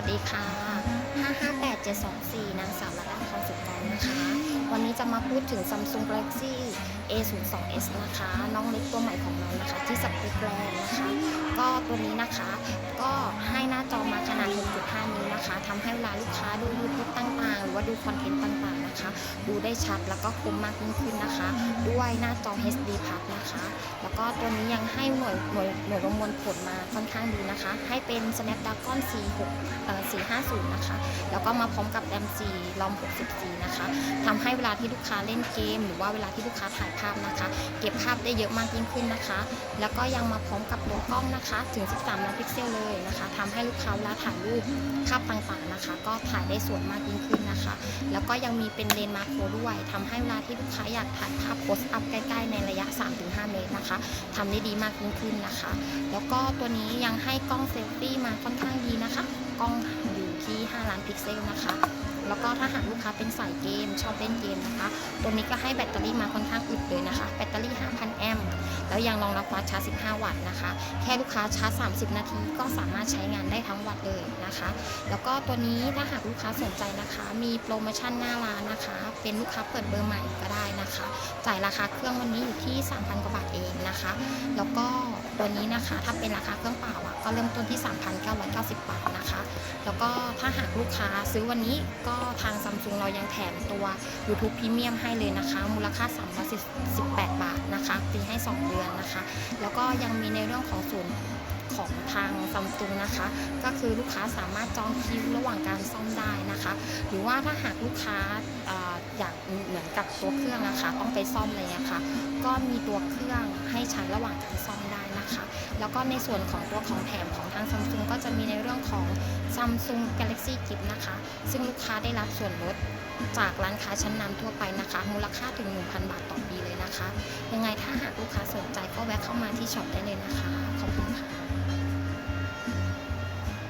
วัสดีค่ะ 558724 นางสาวระดาพรสุกรนะคะ วันนี้จะมาพูดถึง Samsung Galaxy A02s นะคะ น้องเล็กตัวใหม่ของเรานะคะ ที่สเปคแรงนะคะ ก็ตัวนี้นะคะ ก็ให้หน้าจอมาขนาด 6.5 นิ้วนะคะ ทำให้เวลาลูกค้าดูยูทูปต่างๆ หรือว่าดูคอนเทนต์ต่างๆ นะคะ ดูได้ชัดแล้วก็คมมากยิ่งขึ้นนะคะ ด้วยหน้าจอ HD p l u นะคะ แล้วก็ตัวนี้ยังให้หน่วยหน่วยหน่วยประมวลผลมาค่อนข้างดีนะคะ ให้เป็น Snapdragon 46เอ่อ450 นะคะ แล้วก็มาพร้อมกับ RAM 4 ROM 64นะคะทำให้เวลาที่ลูกค้าเล่นเกม หรือว่าเวลาที่ลูกค้าถ่ายภาพนะคะ เก็บภาพได้เยอะมากยิ่งขึ้นนะคะ แล้วก็ยังมาพร้อมกับตัวกล้องนะคะถึง 13 ล้านพิกเซลเลยนะคะทำให้ลูกค้าเวลาถ่ายรูปภาพต่างๆนะคะ ก็ถ่ายได้สวยมากยิ่งขึ้นนะคะ แล้วก็ยังมีเป็นเลนส์มาโคด้วยทำให้เวลาที่ลูกค้าอยากถ่ายภาพโพสอัพใกล้ๆในระยะ 3-5 เมตรนะคะทำได้ดีมากยิ่งขึ้นนะคะ แล้วก็ตัวนี้ยังให้กล้องเซลฟี่มาค่อนข้างดีนะคะ กล้องอยู่ที่ 5 ล้านพิกเซลนะคะ แล้วก็ถ้าหากลูกค้าเป็นสายเกมชอบเล่นเกมนะคะ ตัวนี้ก็ให้แบตเตอรี่มาค่อนข้างอึดเลยนะคะ แบตเตอรี่ 5,000 แอมป์แล้วยังรองรับฟาสชาร์จ 15 วัตต์นะคะ แค่ลูกค้าชาร์จ 30 นาทีก็สามารถใช้งานได้ทั้งวันเลยนะคะ แล้วก็ตัวนี้ถ้าหากลูกค้าสนใจนะคะ มีโปรโมชั่นหน้าร้านนะคะ เป็นลูกค้าเปิดเบอร์ใหม่ก็ได้นะคะ จ่ายราคาเครื่องวันนี้อยู่ที่ 3,000 กว่าบาทเองนะคะ แล้วก็ตัวนี้นะคะ ถ้าเป็นราคาเครื่องเปล่าอะก็เริ่มต้นที่ 3,990 บาทนะคะ แล้วก็ถ้าหากลูกค้าซื้อวันนี้ก็ทางซัมซุงเรายังแถมตัว YouTube Premium ให้เลยนะคะ มูลค่า 318 บาทนะคะฟรีให้ 2 เดือนนะคะ แล้วก็ยังมีในเรื่องของศูนย์ของทางซัมซุงนะคะ ก็คือลูกค้าสามารถจองคิวระหว่างการซ่อมได้นะคะ หรือว่าถ้าหากลูกค้า ตัวเครื่องนะคะต้องไปซ่อมเลยนะคะก็มีตัวเครื่องให้ใช้ระหว่างการซ่อมได้นะคะ แล้วก็ในส่วนของตัวของแถมของทางซัมซุงก็จะมีในเรื่องของ Samsung Galaxy Gift นะคะ ซึ่งลูกค้าได้รับส่วนลดจากร้านค้าชั้นนำทั่วไปนะคะ มูลค่าถึง 1,000 บาทต่อปีเลยนะคะ ยังไงถ้าหากลูกค้าสนใจก็แวะเข้ามาที่ช็อปได้เลยนะคะ ขอบคุณค่ะ